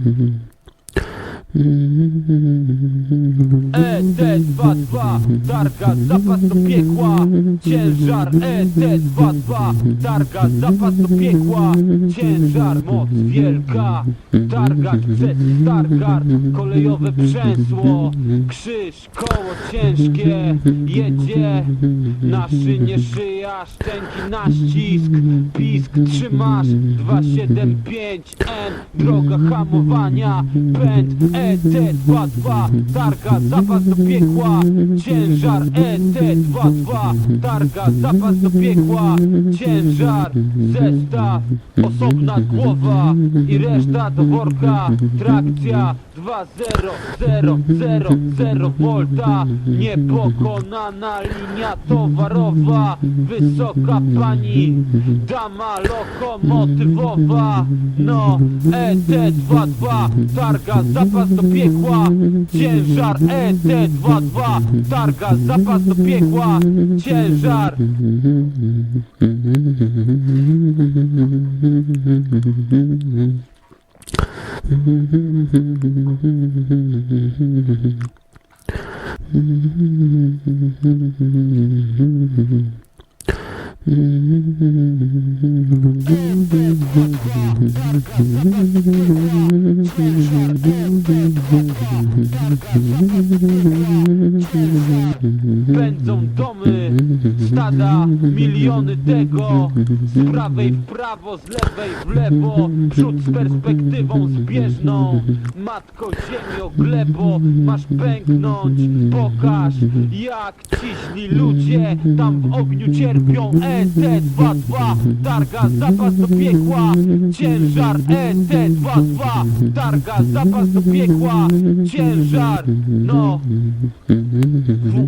Mm-hmm. ET22 Targa zapas do piekła. Ciężar ET22 Targa zapas do piekła. Ciężar moc wielka Targać przez Stargard Kolejowe przęsło. Krzyż, koło ciężkie Jedzie. Na szynie szyja Szczęki na ścisk. Pisk trzymasz 275N Droga hamowania Pęd ET22 Targa zapas do piekła. Ciężar ET22 Targa zapas do piekła. Ciężar Zestaw Osobna głowa I reszta do worka. Trakcja 20000 volta Niepokonana linia towarowa. Wysoka pani Dama lokomotywowa. No ET22 Targa zapas do piekła Ciężar ET22 Targa zapas do piekła Ciężar Música Pędzą domy, stada, miliony tego. Z prawej w prawo, z lewej w lewo. Przód z perspektywą zbieżną. Matko ziemio, glebo Masz pęknąć, pokaż Jak ci źli ludzie Tam w ogniu cierpią. ET22 Targa zapas do piekła. Ciężar ET22 Targa zapas do piekła. Ciężar, no. WSP